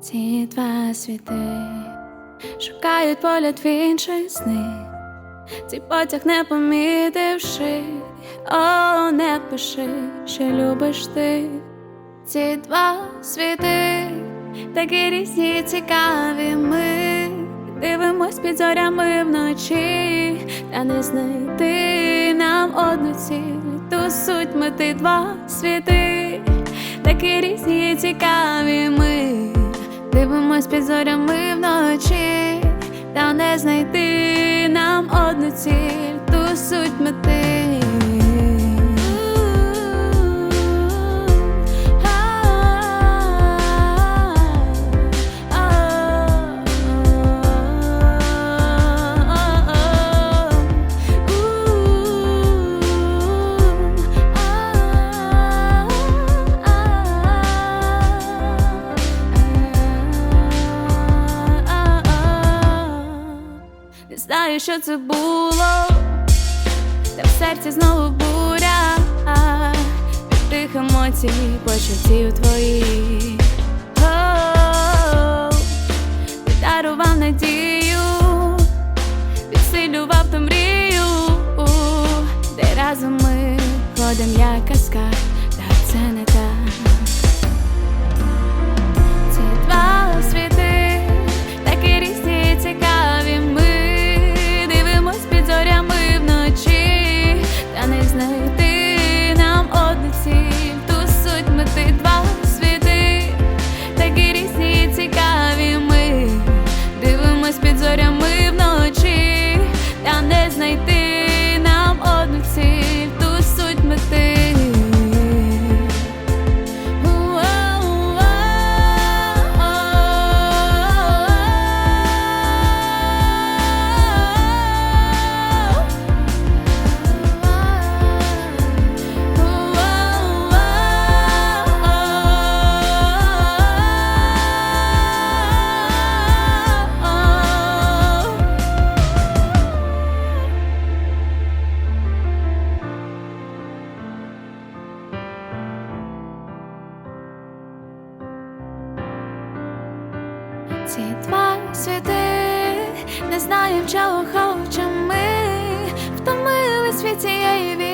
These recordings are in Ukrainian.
Ці два світи шукають погляд в інший сни. Цей потяг не помітивши, о, не пиши, що любиш ти. Ці два світи, такі різні, цікаві ми. Дивимось під зорями вночі, та не знайти нам одну ціль, ту суть мети два світи, такі різні, цікаві ми. Дивимось під зорями вночі, та не знайти нам одну ціль, Знаю, що це було, та в серці знову буря. Від тих емоцій, почуттів твоїх. Ти надію, підсилював ту мрію, де разом ми ходим, як казка, та це не так. Ці два світи. Не знаємо, чого хочемо ми. Втомились від цієї війни,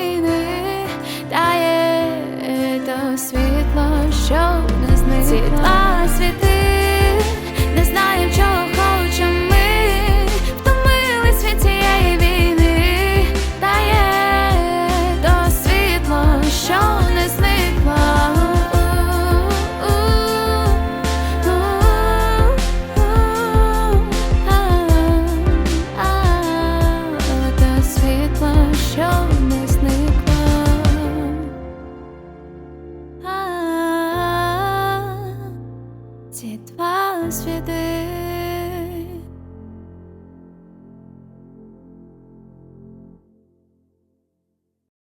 Ці два світи.